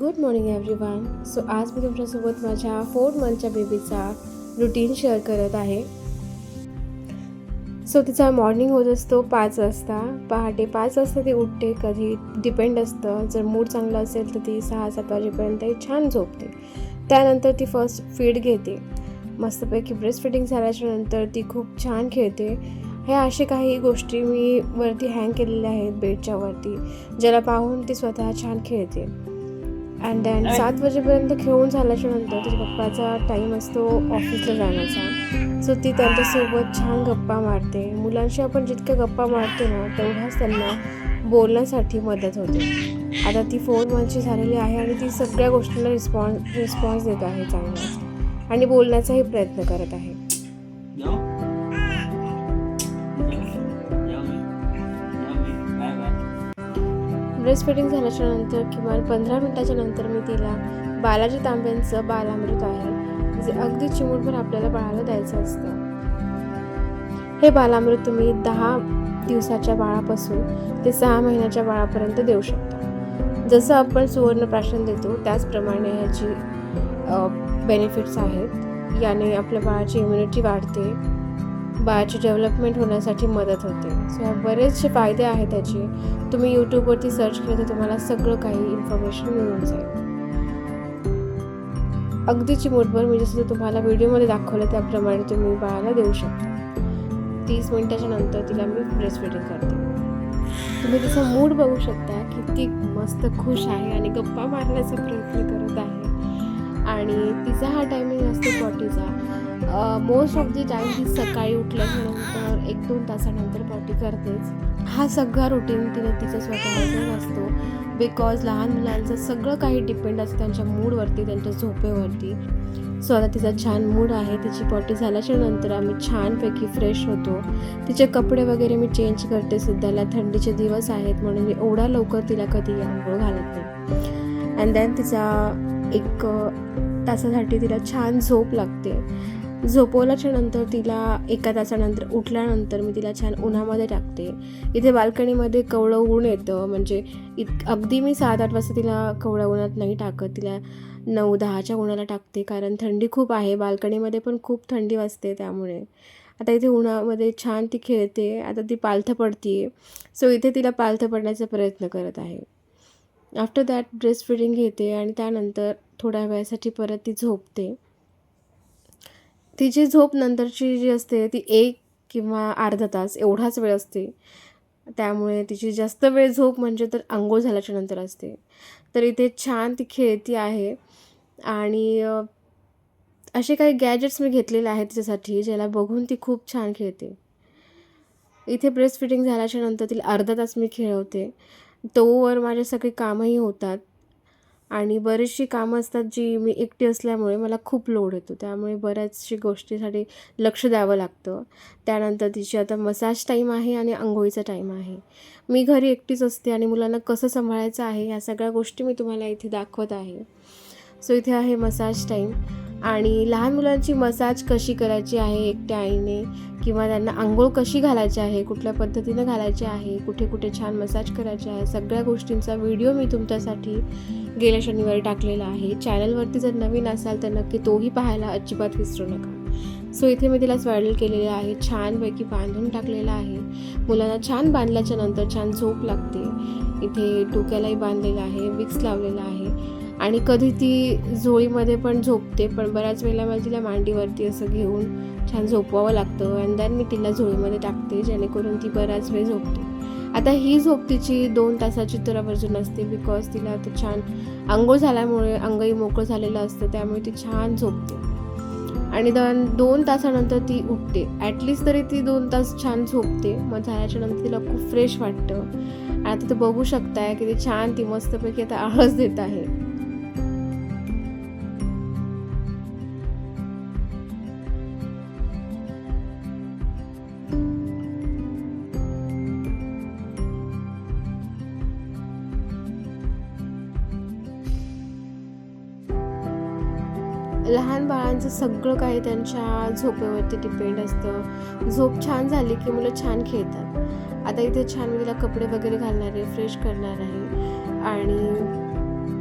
Good morning everyone so आज मी तुमच्यासोबत माझ्या फोर मंथच्या बेबीचा रुटीन शेअर करत आहे. सो तिचा मॉर्निंग होत असतो पाच वाजता. पहाटे पाच वाजता ती उठते. कधी डिपेंड असतं. जर मूड चांगला असेल तर ती सहा सात वाजेपर्यंत छान झोपते. त्यानंतर ती फर्स्ट फीड घेते. मस्तपैकी ब्रेस्ट फिटिंग झाल्याच्यानंतर ती खूप छान खेळते. हे असे काही गोष्टी मी वरती हँग केलेल्या आहेत बेडच्या वरती ज्याला पाहून ती स्वतः छान खेळते. अँड देन सात वाजेपर्यंत खेळून झाल्याच्यानंतर तिच्या पप्पाचा टाईम असतो ऑफिसला जाण्याचा. सो ती त्यांच्यासोबत छान गप्पा मारते. मुलांशी आपण जितक्या गप्पा मारतो ना तेवढाच त्यांना बोलण्यासाठी मदत होते. आता ती फोर मंथची झालेली आहे आणि ती सगळ्या गोष्टींना रिस्पॉन्स रिस्पॉन्स देत आहे चांगलाच आणि बोलण्याचाही प्रयत्न करत आहे. Bye. ब्रेस्ट झाल्याच्यानंतर किमान पंधरा मिनटाच्या नंतर मी तिला बालाजी तांब्यांचं बालामृत आहे जे अगदी चिमूटभर आपल्याला बाळाला द्यायचं असतं. हे बालामृत तुम्ही दहा दिवसाच्या बाळापासून ते सहा महिन्याच्या बाळापर्यंत देऊ शकता. जसं आपण सुवर्ण प्राशन देतो त्याचप्रमाणे ह्याची बेनिफिट्स आहेत. याने आपल्या बाळाची इम्युनिटी वाढते. बाळाची डेव्हलपमेंट होण्यासाठी मदत होते. सो ह्या बरेचसे फायदे आहेत त्याचे. तुम्ही यूट्यूबवरती सर्च केलं तर तुम्हाला सगळं काही इन्फॉर्मेशन मिळून जाईल. अगदी चिमूटभर मी जसं तुम्हाला व्हिडिओमध्ये दाखवलं त्याप्रमाणे तुम्ही बाळाला देऊ शकता. तीस मिनिटाच्या नंतर तिला मी ब्रेस्ट फिटिंग करते. तुम्ही तिचा मूड बघू शकता किती मस्त खुश आहे आणि गप्पा मारण्याचा प्रयत्न करत आहे. आणि तिचा हा टायमिंग असतो पॉटीचा. मोस्ट ऑफ दी टाईम ती सकाळी उठल्यानंतर एक दोन तासानंतर पॉटी करतेच. हा सगळा रुटीन तिला तिचा स्वतःचा असतो. बिकॉज लहान मुलांचं सगळं काही डिपेंड असतं त्यांच्या मूडवरती त्यांच्या झोपेवरती. सो आता तिचा छान मूड आहे. तिची पॉटी झाल्याच्यानंतर आम्ही छानपैकी फ्रेश होतो. तिचे कपडे वगैरे मी चेंज करते सध्याला थंडीचे दिवस आहेत म्हणून मी एवढा लवकर तिला कधी आंघोळ घालत नाही. अँड देन तिचा एक तासासाठी तिला छान झोप लागते. झोपवल्याच्या नंतर तिला एका तासानंतर उठल्यानंतर मी तिला छान उन्हामध्ये टाकते. इथे बाल्कनीमध्ये कवळं ऊन येतं म्हणजे इत अगदी मी सात आठ वाजता तिला कवळ्या उन्हात नाही टाकत तिला नऊ दहाच्या उन्हाला टाकते कारण थंडी खूप आहे बाल्कनीमध्ये पण खूप थंडी वाजते त्यामुळे. आता इथे उन्हामध्ये छान ती खेळते आता ती पालथं पडते सो इथे तिला पालथं पडण्याचा प्रयत्न करत आहे. आफ्टर दॅट ब्रेस्ट फिडिंग घेते आणि त्यानंतर थोड्या वेळासाठी परत ती झोपते. तिची झोप नंतरची जी असते ती एक किंवा अर्धा तास एवढाच वेळ असते. त्यामुळे तिची जास्त वेळ झोप म्हणजे तर आंघोळ झाल्याच्यानंतर असते. तर इथे छान ती खेळती आहे. आणि असे काही गॅजेट्स मी घेतलेले आहेत तिच्यासाठी ज्याला बघून ती खूप छान खेळते. इथे ब्रेस्ट फिटिंग झाल्याच्यानंतर तिला अर्धा तास मी खेळवते. तोवर माझे सगळे कामही होतात. आणि बरीचशी कामं असतात जी मी एकटी असल्यामुळे मला खूप लोड येतो. त्यामुळे बऱ्याचशी गोष्टीसाठी लक्ष द्यावं लागतं. त्यानंतर तिची आता मसाज टाईम आहे आणि आंघोळीचा टाईम आहे. मी घरी एकटीच असते आणि मुलांना कसं सांभाळायचं आहे ह्या सगळ्या गोष्टी मी तुम्हाला इथे दाखवत आहे. सो इथे आहे मसाज टाईम. आणि लहान मुलांची मसाज कशी करायची आहे एकट्या आईने? किंवा त्यांना आंघोळ कशी घालायची आहे? कुठल्या पद्धतीनं घालायची आहे? कुठे कुठे छान मसाज करायची आहे? सगळ्या गोष्टींचा व्हिडिओ मी तुमच्यासाठी गेल्या शनिवारी टाकलेला आहे. चॅनलवरती जर नवीन असाल तर नक्की तोही पाहायला अजिबात विसरू नका. सो इथे मी तिला स्वॅडल केलेले आहे. छानपैकी बांधून टाकलेलं आहे. मुलांना छान बांधल्याच्या नंतर छान झोप लागते. इथे डोक्यालाही बांधलेलं आहे. विक्स लावलेला आहे. आणि कधी ती झोळीमध्ये पण झोपते पण बऱ्याच वेळेला मला तिला मांडीवरती असं घेऊन छान झोपवावं लागतं अँड दॅन मी तिला झोळीमध्ये टाकते जेणेकरून ती बऱ्याच वेळ झोपते. आता ही झोप तिची दोन तासाची तर वर्जून असते बिकॉज तिला आता छान आंघोळ झाल्यामुळे अंगही मोकळं झालेलं असतं त्यामुळे ती छान झोपते. आणि दोन दोन तासानंतर ती उठते. ॲटलिस्ट तरी ती दोन तास छान झोपते. मग झाल्याच्यानंतर तिला खूप फ्रेश वाटतं. आणि आता ते बघू शकताय की ती छान ती मस्तपैकी आता आळस देत आहे. लहान बाळांचं सगळं काही त्यांच्या झोपेवरती डिपेंड असतं. झोप छान झाली की मुलं छान खेळतात. आता इथे छान मी तिला कपडे वगैरे घालणार आहे फ्रेश करणार आहे. आणि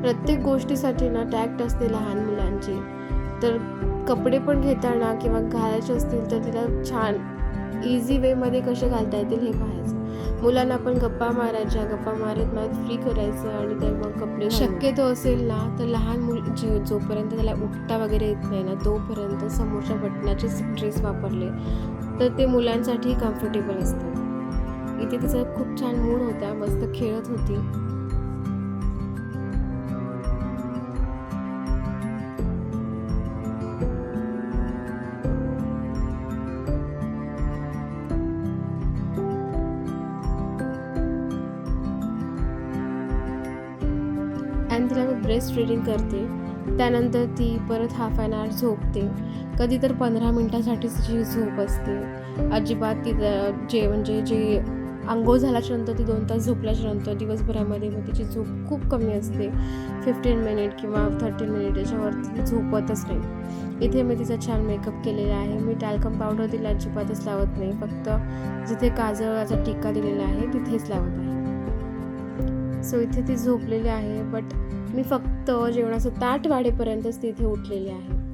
प्रत्येक गोष्टीसाठी ना टॅक्ट असते लहान मुलांची. तर कपडे पण घेताना किंवा घालायचे असतील तर तिला छान इझी वेमध्ये कसे घालता येतील हे पाहायचं. मुलांना आपण गप्पा मारायच्या गप्पा मारत मारत फ्री करायचं आणि ते मग कपडे शक्यतो असेल ना तर लहान मुल जे जोपर्यंत त्याला उठता वगैरे येत नाही ना तोपर्यंत समोरच्या बटनाचे ड्रेस वापरले तर ते मुलांसाठी कम्फर्टेबल असतात. इथे तिचा खूप छान मूड होता मस्त खेळत होती. आणि रीडिंग करते. त्यानंतर ती परत हाफ अन आवर झोपते. कधी तर पंधरा मिनटासाठीच तिची झोप असते. अजिबात ती जे म्हणजे जे आंघोळ झाल्याच्यानंतर ती दोन तास झोपल्याच्या नंतर दिवसभरामध्ये मग तिची झोप खूप कमी असते. फिफ्टीन मिनिट किंवा थर्टीन मिनिट याच्यावरती ती झोपतच नाही. इथे मी तिचा छान मेकअप केलेला आहे. मी टॅल्कम पावडर तिला अजिबातच लावत नाही. फक्त जिथे काजळाचा टिक्का दिलेला आहे तिथेच लावत आहे. सो इथे ती झोपलेली आहे बट मी फक्त जेवणाचं ताट वाढेपर्यंतच तिथे उठलेली आहे.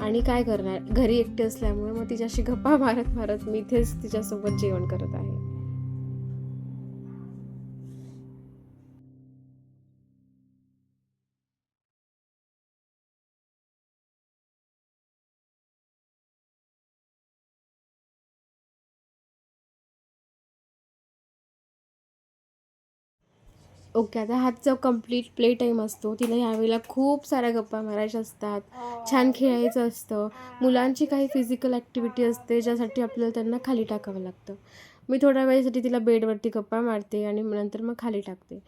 आणि काय करणार? घरी एकटे असल्यामुळे मग तिच्याशी गप्पा मारत मारत मी इथेच तिच्यासोबत जेवण करत आहे. ओके आता हातचा कंप्लीट प्ले टाईम असतो तिला यावेळेला खूप साऱ्या गप्पा मारायच्या असतात. छान खेळायचं असतं. मुलांची काही फिजिकल ॲक्टिव्हिटी असते ज्यासाठी आपल्याला त्यांना खाली टाकावं लागतं. मी थोड्या वेळेसाठी तिला बेडवरती गप्पा मारते आणि नंतर मग खाली टाकते.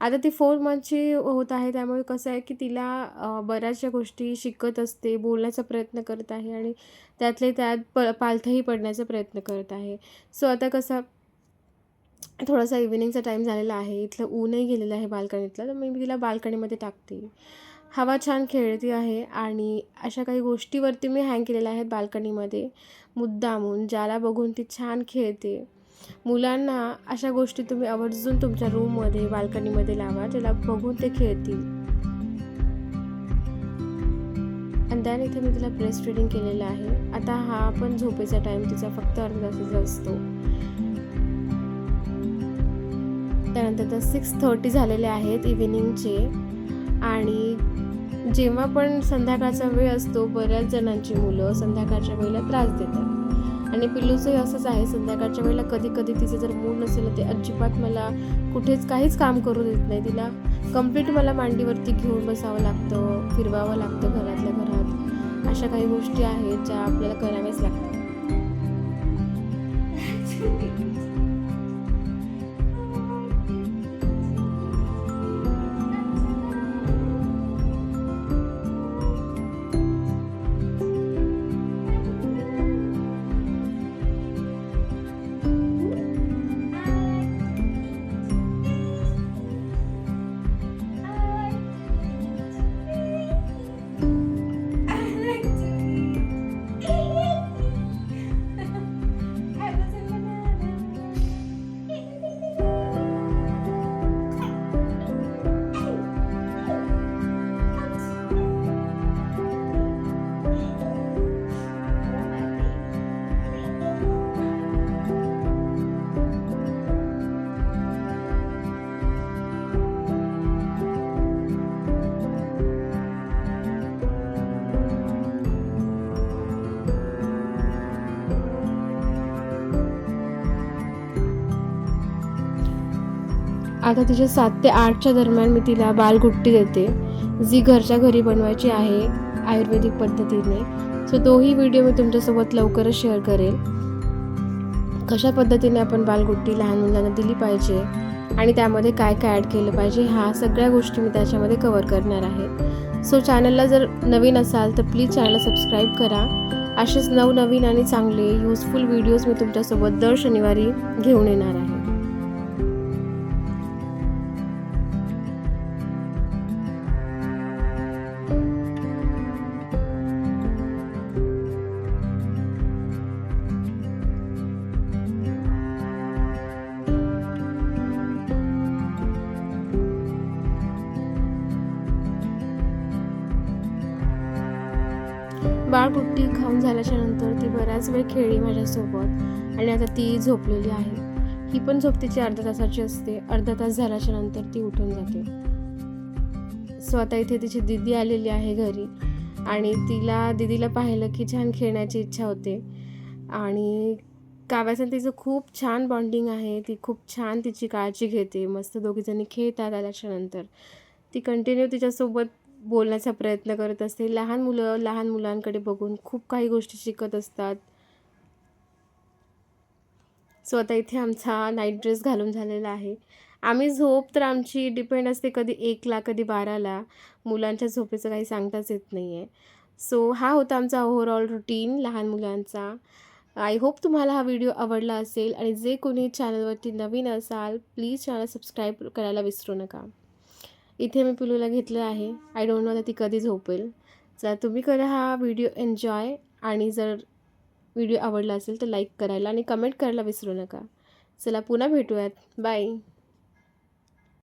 आता ती फोर मंथची होत आहे त्यामुळे कसं आहे की तिला बऱ्याचशा गोष्टी शिकत असते बोलण्याचा प्रयत्न करत आहे आणि त्यातले त्यात प पालथंही पडण्याचा प्रयत्न करत आहे. सो आता कसं थोडासा इव्हिनिंगचा टाईम झालेला आहे. इथलं ऊनही गेलेलं आहे बाल्कनीतलं तर मी तिला बाल्कनीमध्ये टाकते. हवा छान खेळती आहे आणि अशा काही गोष्टीवरती मी हँग केलेल्या आहेत बाल्कनीमध्ये. मुद्दामून ज्याला बघून ती छान खेळते. मुलांना अशा गोष्टी तुम्ही आवर्जून तुमच्या रूममध्ये बाल्कनीमध्ये लावा ज्याला बघून ते खेळतील. आणि त्याने इथे मी तिला ब्रेस्ट फिडिंग केलेलं आहे. आता हा पण झोपेचा टाईम तिचा फक्त अर्धा तासाचा असतो. त्यानंतर तर सिक्स थर्टी झालेले आहेत इव्हिनिंगचे आणि जेव्हा पण संध्याकाळचा वेळ असतो बऱ्याच जणांची मुलं संध्याकाळच्या वेळेला त्रास देतात. आणि पिल्लूचंही असंच आहे संध्याकाळच्या वेळेला कधी कधी तिचं जर मूड नसेल तर ते अजिबात मला कुठेच काहीच काम करू देत नाही. तिला कंप्लीट मला मांडीवरती घेऊन बसावं लागतं फिरवावं लागतं घरातल्या घरात. अशा काही गोष्टी आहेत ज्या आपल्याला कराव्याच लागतात. आता तिच्या सात ते आठच्या दरम्यान मी तिला बालगुट्टी देते जी घरच्या घरी बनवायची आहे आयुर्वेदिक पद्धतीने. सो तोही व्हिडिओ मी तुमच्यासोबत लवकरच शेअर करेल. कशा पद्धतीने आपण बालगुट्टी लहान मुलांना दिली पाहिजे आणि त्यामध्ये काय काय ॲड केलं पाहिजे ह्या सगळ्या गोष्टी मी त्याच्यामध्ये कवर करणार आहे. सो चॅनलला जर नवीन असाल तर प्लीज चॅनल सबस्क्राईब करा. असेच नवनवीन आणि चांगले यूजफुल व्हिडिओज मी तुमच्यासोबत दर शनिवारी घेऊन येणार आहे. झाल्याच्यानंतर ती बराच वेळ खेळली माझ्यासोबत आणि आता ती झोपलेली आहे. ही पण झोप तिची अर्धा तासाची असते. अर्धा तास झाल्याच्यानंतर ती उठून जाते. सो आता इथे तिची दिदी आलेली आहे घरी आणि तिला दिदीला पाहिलं की छान खेळण्याची इच्छा होते. आणि काव्याचं तिचं खूप छान बॉन्डिंग आहे. ती खूप छान तिची काळजी घेते. मस्त दोघीजणी खेळतात आल्याच्यानंतर ती कंटिन्यू तिच्यासोबत बोलण्याचा प्रयत्न करत असते. लहान मुलं लहान मुलांकडे बघून खूप काही गोष्टी शिकत असतात. सो आता इथे आमचा नाईट ड्रेस घालून झालेला आहे. आम्ही झोप तर आमची डिपेंड असते कधी एकला कधी बाराला. मुलांच्या झोपेचं काही सांगताच येत नाही आहे सो हा होता आमचा ओव्हरऑल रुटीन लहान मुलांचा. आय होप तुम्हाला हा व्हिडिओ आवडला असेल आणि जे कोणी चॅनलवरती नवीन असाल प्लीज चॅनल सबस्क्राईब करायला विसरू नका. इथे मी पिलूला घेतलं आहे. आय डोंट नो ती कधी झोपेल. जर तुम्ही करा हा व्हिडिओ एन्जॉय आणि जर व्हिडिओ आवडला असेल तर लाईक करायला आणि कमेंट करायला विसरू नका. चला पुन्हा भेटूयात. बाय